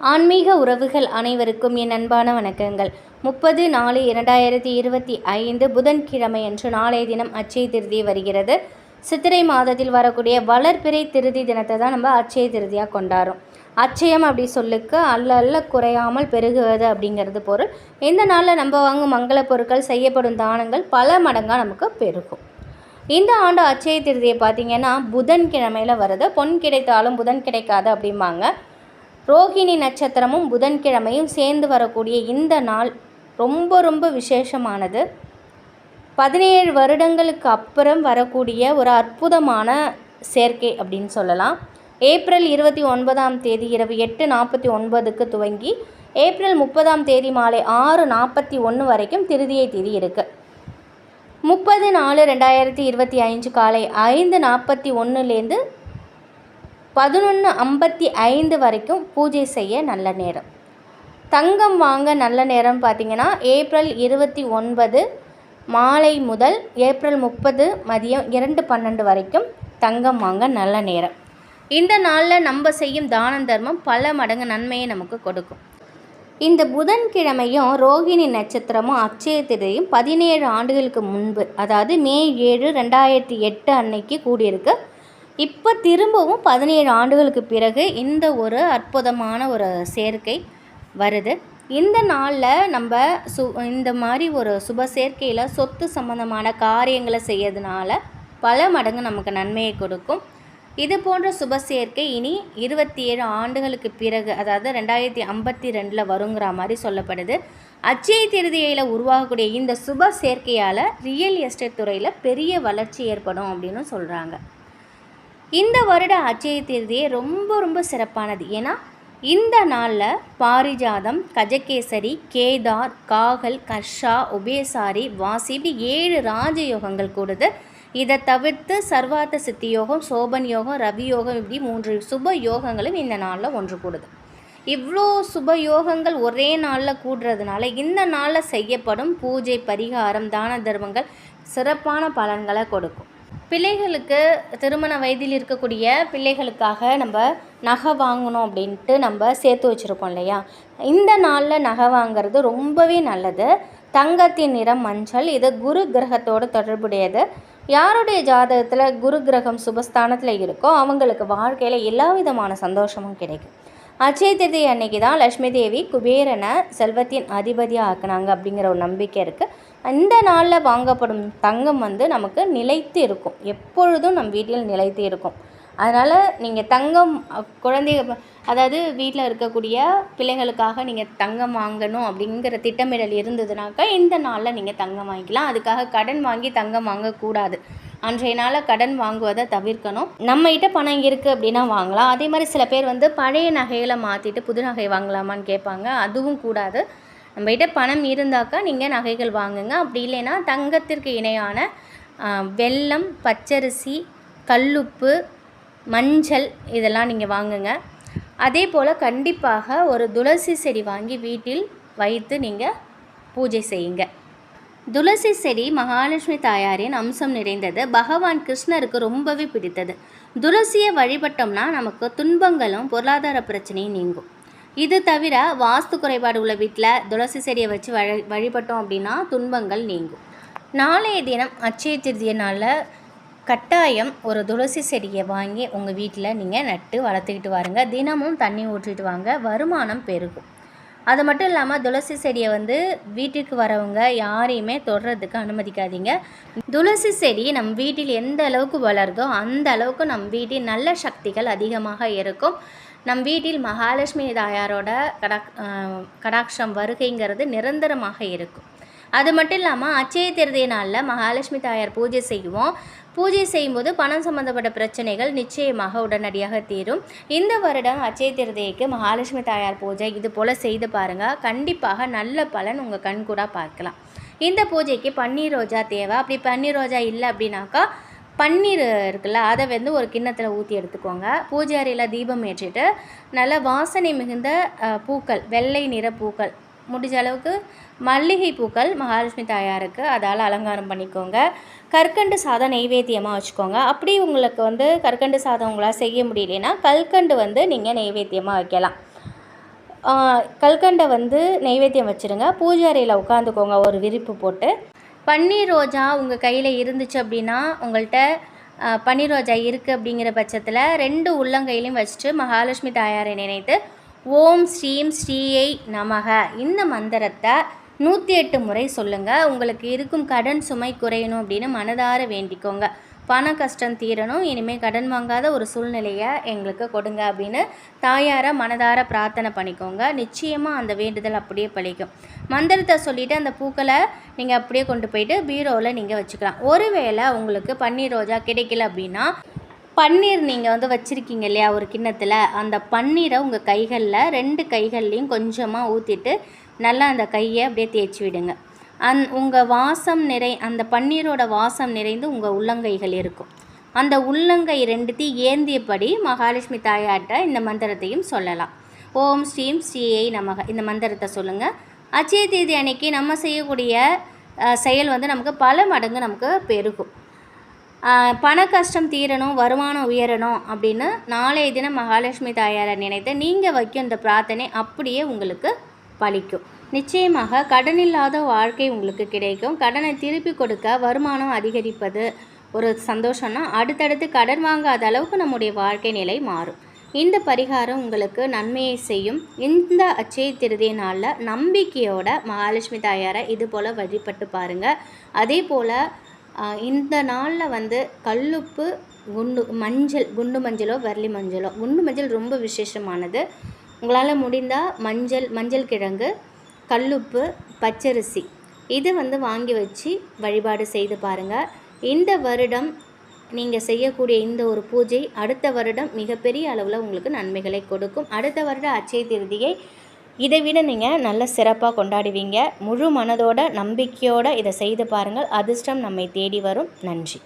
ஆன்மீக உறவுகள் அனைவருக்கும் என் அன்பான வணக்கங்கள். முப்பது நாலு இரண்டாயிரத்தி இருபத்தி ஐந்து புதன்கிழமை அன்று நாளைய தினம் அச்சய திருதி வருகிறது. சித்திரை மாதத்தில் வரக்கூடிய வளர்பிறை திருதி தினத்தை தான் நம்ம அச்சய திருதியாக கொண்டாடுறோம். அச்சயம் அப்படி சொல்லுக்கு அல்ல அல்ல குறையாமல் பெருகுவது அப்படிங்கிறது பொருள். இந்த நாளில் நம்ம வாங்கும் மங்கள பொருட்கள் செய்யப்படும் தானங்கள் பல மடங்காக நமக்கு பெருகும். இந்த ஆண்டு அச்சய திருதியை பார்த்திங்கன்னா புதன்கிழமையில் வருது. பொன் கிடைத்தாலும் புதன் கிடைக்காது அப்படிம்பாங்க. ரோகிணி நட்சத்திரமும் புதன்கிழமையும் சேர்ந்து வரக்கூடிய இந்த நாள் ரொம்ப ரொம்ப விசேஷமானது. பதினேழு வருடங்களுக்கு அப்புறம் வரக்கூடிய ஒரு அற்புதமான சேர்க்கை அப்படின்னு சொல்லலாம். ஏப்ரல் இருபத்தி ஒன்பதாம் தேதி இரவு எட்டு நாற்பத்தி ஒன்பதுக்கு துவங்கி ஏப்ரல் முப்பதாம் தேதி மாலை ஆறு நாற்பத்தி ஒன்று வரைக்கும் திருதியை திதி இருக்குது முப்பது நாலு ரெண்டாயிரத்தி இருபத்தி அஞ்சு காலை ஐந்து நாற்பத்தி ஒன்றுலேருந்து பதினொன்று ஐம்பத்தி ஐந்து வரைக்கும் பூஜை செய்ய நல்ல நேரம். தங்கம் வாங்க நல்ல நேரம் பார்த்திங்கன்னா ஏப்ரல் இருபத்தி ஒன்பது மாலை முதல் ஏப்ரல் முப்பது மதியம் இரண்டு பன்னெண்டு வரைக்கும் தங்கம் வாங்க நல்ல நேரம். இந்த நாளில் நம்ம செய்யும் தான தர்மம் பல மடங்கு நன்மையை நமக்கு கொடுக்கும். இந்த புதன்கிழமையும் ரோகிணி நட்சத்திரமும் அக்ஷய திரையும் பதினேழு ஆண்டுகளுக்கு முன்பு அதாவது மே ஏழு ரெண்டாயிரத்தி எட்டு அன்னைக்கு கூடியிருக்கு. இப்போ திரும்பவும் பதினேழு ஆண்டுகளுக்கு பிறகு இந்த ஒரு அற்புதமான ஒரு சேர்க்கை வருது. இந்த நாளில் நம்ம சு இந்த மாதிரி ஒரு சுப சேர்க்கையில் சொத்து சம்மந்தமான காரியங்களை செய்யறதுனால பல மடங்கு நமக்கு நன்மையை கொடுக்கும். இது போன்ற சுப சேர்க்கை இனி இருபத்தி ஏழு ஆண்டுகளுக்கு பிறகு அதாவது ரெண்டாயிரத்தி ஐம்பத்தி ரெண்டில் வருங்கிற மாதிரி சொல்லப்படுது. அச்சய திருதியில் உருவாகக்கூடிய இந்த சுப சேர்க்கையால் ரியல் எஸ்டேட் துறையில் பெரிய வளர்ச்சி ஏற்படும் அப்படின்னு சொல்கிறாங்க இந்த வருட அச்சய தேதியே ரொம்ப ரொம்ப சிறப்பானது. ஏன்னா இந்த நாளில் பாரிஜாதம் கஜகேசரி கேதார் காகல் கர்ஷா உபேசாரி வாசி இப்படி ஏழு ராஜயோகங்கள் கூடுது. இதை தவிர்த்து சர்வார்த்த சித்தி யோகம் சோபன் யோகம் ரவி யோகம் இப்படி மூன்று சுப யோகங்களும் இந்த நாளில் ஒன்று கூடுது. இவ்வளோ சுப யோகங்கள் ஒரே நாளில் கூடுறதுனால இந்த நாளில் செய்யப்படும் பூஜை பரிகாரம் தான தர்மங்கள் சிறப்பான பலன்களை கொடுக்கும். பிள்ளைகளுக்கு திருமண வயதில் இருக்கக்கூடிய பிள்ளைகளுக்காக நம்ம நகை வாங்கணும் அப்படின்ட்டு நம்ம சேர்த்து வச்சுருப்போம் இல்லையா? இந்த நாளில் நகை வாங்கிறது ரொம்பவே நல்லது. தங்கத்தின் நிறம் மஞ்சள். இது குரு கிரகத்தோடு தொடர்புடையது. யாருடைய ஜாதகத்தில் குரு கிரகம் சுபஸ்தானத்தில் இருக்கோ அவங்களுக்கு வாழ்க்கையில் எல்லா விதமான சந்தோஷமும் கிடைக்கும். அச்சய திருதி அன்னைக்கு தான் லக்ஷ்மி தேவி குபேரனை செல்வத்தின் அதிபதியாக ஆக்குனாங்க அப்படிங்கிற ஒரு நம்பிக்கை இருக்குது இந்த நாளில் வாங்கப்படும் தங்கம் வந்து நமக்கு நிலைத்து இருக்கும். எப்பொழுதும் நம் வீட்டில் நிலைத்து இருக்கும். அதனால் நீங்கள் தங்கம் குழந்தை அதாவது வீட்டில் இருக்கக்கூடிய பிள்ளைகளுக்காக நீங்கள் தங்கம் வாங்கணும் அப்படிங்கிற திட்டமிடல் இருந்ததுனாக்கா இந்த நாளில் நீங்கள் தங்கம் வாங்கிக்கலாம். அதுக்காக கடன் வாங்கி தங்கம் வாங்கக்கூடாது. அன்றைய நாளில் கடன் வாங்குவதை தவிர்க்கணும். நம்மகிட்ட பணம் இருக்குது அப்படின்னா வாங்கலாம். அதே மாதிரி சில பேர் வந்து பழைய நகைகளை மாற்றிட்டு புது நகை வாங்கலாமான்னு கேட்பாங்க. அதுவும் கூடாது. நம்மகிட்ட பணம் இருந்தாக்கா நீங்கள் நகைகள் வாங்குங்க. அப்படி இல்லைன்னா தங்கத்திற்கு இணையான வெல்லம் பச்சரிசி கல்லுப்பு மஞ்சள் இதெல்லாம் நீங்கள் வாங்குங்க. அதே போல் கண்டிப்பாக ஒரு துளசி செடி வாங்கி வீட்டில் வைத்து நீங்கள் பூஜை செய்யுங்க. துளசி செடி மகாலட்சுமி தாயாரின் அம்சம் நிறைந்தது. பகவான் கிருஷ்ணருக்கு ரொம்பவே பிடித்தது. துளசியை வழிபட்டோம்னா நமக்கு துன்பங்களும் பொருளாதார பிரச்சனையும் நீங்கும். இது தவிர வாஸ்து குறைபாடு உள்ள வீட்டில் துளசி செடியை வச்சு வழி வழிபட்டோம் அப்படின்னா துன்பங்கள் நீங்கும். நாளைய தினம் அச்சய திருதிய நாளில் கட்டாயம் ஒரு துளசி செடியை வாங்கி உங்கள் வீட்டில் நீங்கள் நட்டு வளர்த்துக்கிட்டு வாருங்க. தினமும் தண்ணி ஊற்றிட்டு வாங்க. வருமானம் பெருகும். அது மட்டும் இல்லாமல் துளசி செடியை வந்து வீட்டுக்கு வரவங்க யாரையுமே தொடுறதுக்கு அனுமதிக்காதீங்க. துளசி செடி நம் வீட்டில் எந்த அளவுக்கு வளருதோ அந்த அளவுக்கு நம் வீட்டில் நல்ல சக்திகள் அதிகமாக இருக்கும். நம் வீட்டில் மகாலட்சுமி தாயாரோட கடா கடாட்சம் வருகைங்கிறது நிரந்தரமாக இருக்கும். அது மட்டும் இல்லாமல் அச்சய திருதிய நாளில் மகாலட்சுமி தாயார் பூஜை செய்வோம். பூஜை செய்யும்போது பணம் சம்மந்தப்பட்ட பிரச்சனைகள் நிச்சயமாக உடனடியாக தீரும். இந்த வருடம் அச்சய திருதியைக்கு மகாலட்சுமி தாயார் பூஜை இது போல் செய்து பாருங்கள் கண்டிப்பாக நல்ல பலன் உங்கள் கண் கூட பார்க்கலாம். இந்த பூஜைக்கு பன்னீர் ரோஜா தேவை. அப்படி பன்னீர் ரோஜா இல்லை அப்படின்னாக்கா பன்னீர் இருக்குல்ல அதை வந்து ஒரு கிண்ணத்தில் ஊற்றி எடுத்துக்கோங்க. பூஜை அறையில் தீபம் ஏற்றிட்டு நல்ல வாசனை மிகுந்த பூக்கள் வெள்ளை நிற பூக்கள் முடிஞ்ச அளவுக்கு மல்லிகை பூக்கள் மகாலட்சுமி தாயாருக்கு அதால் அலங்காரம் பண்ணிக்கோங்க. கற்கண்டு சாதம் நெய்வேத்தியமாக வச்சுக்கோங்க. அப்படி உங்களுக்கு வந்து கற்கண்டு சாதம் உங்களால் செய்ய முடியலன்னா கல்கண்டு வந்து நீங்கள் நெய்வேத்தியமாக வைக்கலாம். கல்கண்டை வந்து நெய்வேத்தியம் வச்சுருங்க. பூஜை அறையில் உட்காந்துக்கோங்க. ஒரு விரிப்பு போட்டு. பன்னீர் ரோஜா உங்கள் கையில் இருந்துச்சு அப்படின்னா உங்கள்கிட்ட பன்னீர் ரோஜா இருக்குது அப்படிங்கிற பட்சத்தில் ரெண்டு உள்ளங்கையிலையும் வச்சுட்டு மகாலட்சுமி தாயாரை நினைத்து ஓம் ஸ்ரீம் ஸ்ரீயை நமக. இந்த மந்திரத்தை நூற்றி எட்டு முறை சொல்லுங்கள் உங்களுக்கு இருக்கும் கடன் சுமை குறையணும் அப்படின்னு மனதார வேண்டிக்கோங்க. பண கஷ்டம் தீரணும் இனிமேல் கடன் வாங்காத ஒரு சூழ்நிலையை எங்களுக்கு கொடுங்க அப்படின்னு தாயாரை மனதார பிரார்த்தனை பண்ணிக்கோங்க. நிச்சயமாக அந்த வேண்டுதல் அப்படியே பழிக்கும். மந்திரத்தை சொல்லிவிட்டு அந்த பூக்களை நீங்கள் அப்படியே கொண்டு போயிட்டு பீரோவில் நீங்கள் வச்சுக்கலாம். ஒருவேளை உங்களுக்கு பன்னீர் ரோஜா கிடைக்கல அப்படின்னா பன்னீர் நீங்கள் வந்து வச்சுருக்கீங்க இல்லையா ஒரு கிண்ணத்தில்? அந்த பன்னீரை உங்கள் கைகளில் ரெண்டு கைகள்லையும் கொஞ்சமாக ஊற்றிட்டு நல்லா அந்த கையை அப்படியே தேய்ச்சி விடுங்க. அந் உங்கள் வாசம் நிறை அந்த பன்னீரோட வாசம் நிறைந்து உங்கள் உள்ளங்கைகள் இருக்கும். அந்த உள்ளங்கை ரெண்டுத்தையும் ஏந்தியபடி மகாலட்சுமி தாயாட்ட இந்த மந்திரத்தையும் சொல்லலாம். ஓம் ஸ்ரீம் ஸ்ரீயை நமக இந்த மந்திரத்தை சொல்லுங்கள் அச்சய தேதி அன்னைக்கு நம்ம செய்யக்கூடிய செயல் வந்து நமக்கு பல மடங்கு நமக்கு பெருகும். பண கஷ்டம் தீரணும் வருமானம் உயரணும் அப்படின்னு நாளைய தினம் மகாலட்சுமி தாயாரை நினைத்து நீங்கள் வைக்கும் இந்த பிரார்த்தனை அப்படியே உங்களுக்கு பலிக்கும். நிச்சயமாக கடன் இல்லாத வாழ்க்கை உங்களுக்கு கிடைக்கும். கடனை திருப்பி கொடுக்க வருமானம் அதிகரிப்பது ஒரு சந்தோஷம்னா அடுத்தடுத்து கடன் வாங்காத அளவுக்கு நம்முடைய வாழ்க்கை நிலை மாறும். இந்த பரிகாரம் உங்களுக்கு நன்மையை செய்யும். இந்த அச்சய திருதிய நாளில் நம்பிக்கையோட மகாலட்சுமி தாயாரை இது போல் வழிபட்டு பாருங்கள் அதே போல் இந்த நாளில் வந்து கல்லுப்பு குண்டு மஞ்சள் குண்டு மஞ்சளோ வரலி மஞ்சளோ. குண்டு மஞ்சள் ரொம்ப விசேஷமானது. உங்களால் முடிந்தால் மஞ்சள் மஞ்சள் கிழங்கு கல்லுப்பு பச்சரிசி இது வந்து வாங்கி வச்சு வழிபாடு செய்து பாருங்கள் இந்த வருடம் நீங்கள் செய்யக்கூடிய இந்த ஒரு பூஜை அடுத்த வருடம் மிகப்பெரிய அளவில் உங்களுக்கு நன்மைகளை கொடுக்கும். அடுத்த வருட அச்சய திருதியை இதை விட நீங்கள் நல்ல சிறப்பாக கொண்டாடுவீங்க. முழு மனதோட நம்பிக்கையோடு இதை செய்து பாருங்கள். அதிர்ஷ்டம் நம்மை தேடி வரும். நன்றி.